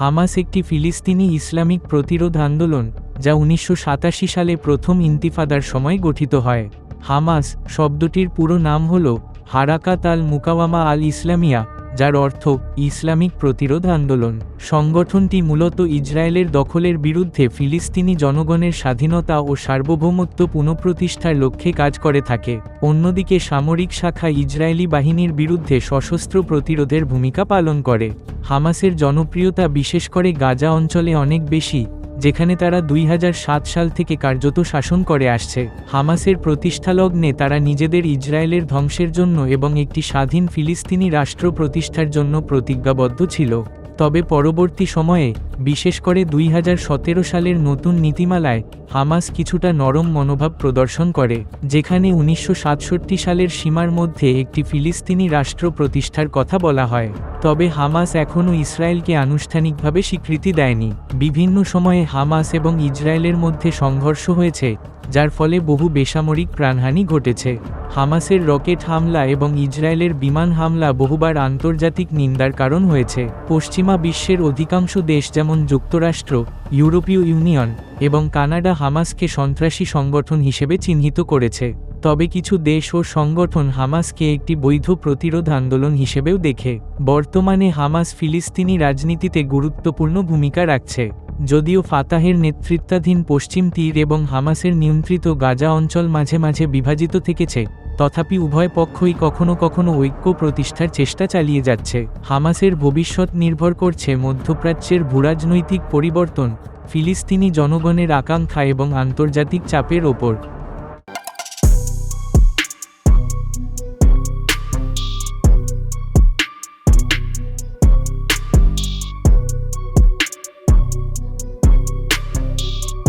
Hamas একটি ফিলিস্তিনি Islamic প্রতিরোধ আন্দোলন, যা উনিশশো সাতাশি সালে প্রথম ইন্তিফাদার সময় গঠিত হয়। হামাস শব্দটির পুরো নাম হল হারাকাত আল মুকাওয়ামা আল ইসলামিয়া। যার অর্থ ইসলামিক প্রতিরোধ আন্দোলন। সংগঠনটি মূলত ইসরায়েলের দখলের বিরুদ্ধে ফিলিস্তিনি জনগণের স্বাধীনতা ও সার্বভৌমত্ব পুনঃপ্রতিষ্ঠার লক্ষ্যে কাজ করে থাকে। অন্যদিকে সামরিক শাখা ইসরায়েলি বাহিনীর বিরুদ্ধে সশস্ত্র প্রতিরোধের ভূমিকা পালন করে। হামাসের জনপ্রিয়তা বিশেষ করে গাজা অঞ্চলে অনেক বেশি। যেখানে তারা দুই হাজার সাত সাল থেকে কার্যত শাসন করে আসছে। হামাসের প্রতিষ্ঠালগ্নে তারা নিজেদের ইসরায়েলের ধ্বংসের জন্য এবং একটি স্বাধীন ফিলিস্তিনি রাষ্ট্র প্রতিষ্ঠার জন্য প্রতিজ্ঞাবদ্ধ ছিল। তবে পরবর্তী সময়ে, বিশেষ করে দুই হাজার সতেরো সালের নতুন নীতিমালায়, হামাস কিছুটা নরম মনোভাব প্রদর্শন করে, যেখানে উনিশশো সাতষট্টি সালের সীমার মধ্যে একটি ফিলিস্তিনি রাষ্ট্র প্রতিষ্ঠার কথা বলা হয়। তবে হামাস এখনও ইসরায়েলকে আনুষ্ঠানিকভাবে স্বীকৃতি দেয়নি। বিভিন্ন সময়ে হামাস এবং ইসরায়েলের মধ্যে সংঘর্ষ হয়েছে যার ফলে বহু বেসামরিক প্রাণহানি ঘটেছে। হামাসের রকেট হামলা এবং ইসরায়েলের বিমান হামলা বহুবার আন্তর্জাতিক নিন্দার কারণ হয়েছে। পশ্চিমা বিশ্বের অধিকাংশ দেশ যেমন যুক্তরাষ্ট্র, ইউরোপীয় ইউনিয়ন এবং কানাডা হামাসকে সন্ত্রাসী সংগঠন হিসেবে চিহ্নিত করেছে। তবে কিছু দেশ ও সংগঠন হামাসকে একটি বৈধ প্রতিরোধ আন্দোলন হিসেবেও দেখে। বর্তমানে হামাস ফিলিস্তিনি রাজনীতিতে গুরুত্বপূর্ণ ভূমিকা রাখছে। যদিও ফাতাহের নেতৃত্বাধীন পশ্চিম তীর এবং হামাসের নিয়ন্ত্রিত গাজা অঞ্চল মাঝে মাঝে বিভাজিত থেকেছে, তথাপি উভয় পক্ষই কখনো কখনো ঐক্য প্রতিষ্ঠার চেষ্টা চালিয়ে যাচ্ছে। হামাসের ভবিষ্যৎ নির্ভর করছে মধ্যপ্রাচ্যের ভূরাজনৈতিক পরিবর্তন, ফিলিস্তিনি জনগণের আকাঙ্ক্ষা এবং আন্তর্জাতিক চাপের ওপর।